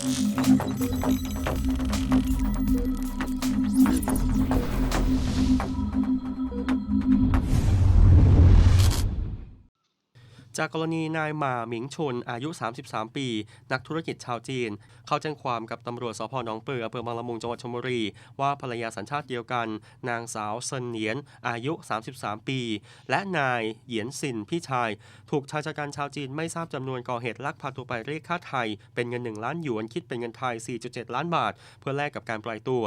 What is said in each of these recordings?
Thank you. จากกรณีนายหมาหมิงชุนอายุ 33 ปี นักธุรกิจชาวจีน เข้าแจ้งความกับตำรวจสพหนองเปืออำเภอบางละมุงจังหวัดชลบุรี ว่าภรรยาสัญชาติเดียวกัน นางสาวเซินเหนียน อายุ 33 ปี และนายเหยียนซินพี่ชาย ถูกชายชะกันชาวจีนไม่ทราบจำนวนก่อเหตุลักพาตัวไปเรียกค่าไทย เป็นเงิน 1 ล้านหยวนคิดเป็นเงินไทย 4.7 ล้านบาท เพื่อแลกกับการปล่อยตัว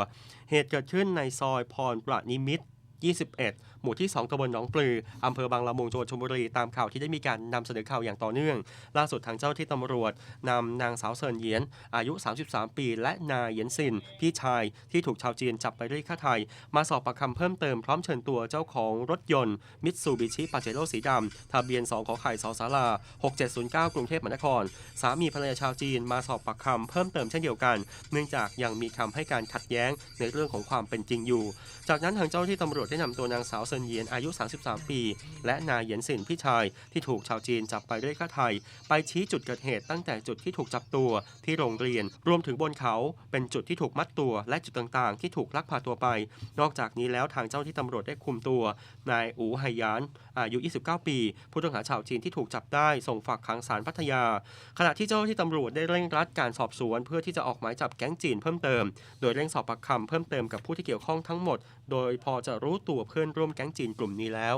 เหตุเกิดขึ้นในซอยพรประนิมิตร 21 หมู่ที่ 2ตำบลหนองปลืออำเภอบางละมุงจังหวัดชลบุรีตามข่าวที่ได้มีการนำเสนอข่าวอย่างต่อเนื่อง ล่าสุดทางเจ้าที่ตำรวจนำนางสาวเซินเยียน อายุ 33 ปี และนายเยียนซิน พี่ชายที่ถูกชาวจีนจับไปเรียกค่าไทย มาสอบปากคำเพิ่มเติมพร้อมเชิญตัวเจ้าของรถยนต์มิตซูบิชิปาเจโร่สีดำทะเบียน 2 ขอไข่สอสารา6709 กรุงเทพมหานคร สามีภรรยาชาวจีนมาสอบปากคำเพิ่มเติมเช่นเดียวกัน เนื่องจากยังมีคำให้การขัดแย้งในเรื่องของความเป็นจริงอยู่ จากนั้นทางเจ้าที่ตำรวจได้นำตัวนางสาวเซินเยียนอายุ 33 ปี และนายเหยียนสินพี่ชายที่ถูกชาวจีนจับไปด้วยค่าไทย ไปชี้จุดเกิดเหตุตั้งแต่จุดที่ถูกจับตัวที่โรงเรียน รวมถึงบนเขาเป็นจุดที่ถูกมัดตัวและจุดต่างๆ ที่ถูกลักพาตัวไป นอกจากนี้แล้วทางเจ้าที่ตำรวจได้คุมตัวนายอูไหยานอายุ 29 ปี ผู้ต้องหาชาวจีนที่ถูกจับได้ส่งฝากขังศาลพัทยา ขณะที่เจ้าที่ตำรวจได้เร่งรัดการสอบสวน เพื่อที่จะออกหมายจับแก๊งจีนเพิ่มเติม โดยเร่งสอบปากคำเพิ่มเติมกับผู้ที่เกี่ยวข้องทั้งหมด โดยพอจะรู้ตัวเพื่อนร่วมแก๊งจีนกลุ่มนี้แล้ว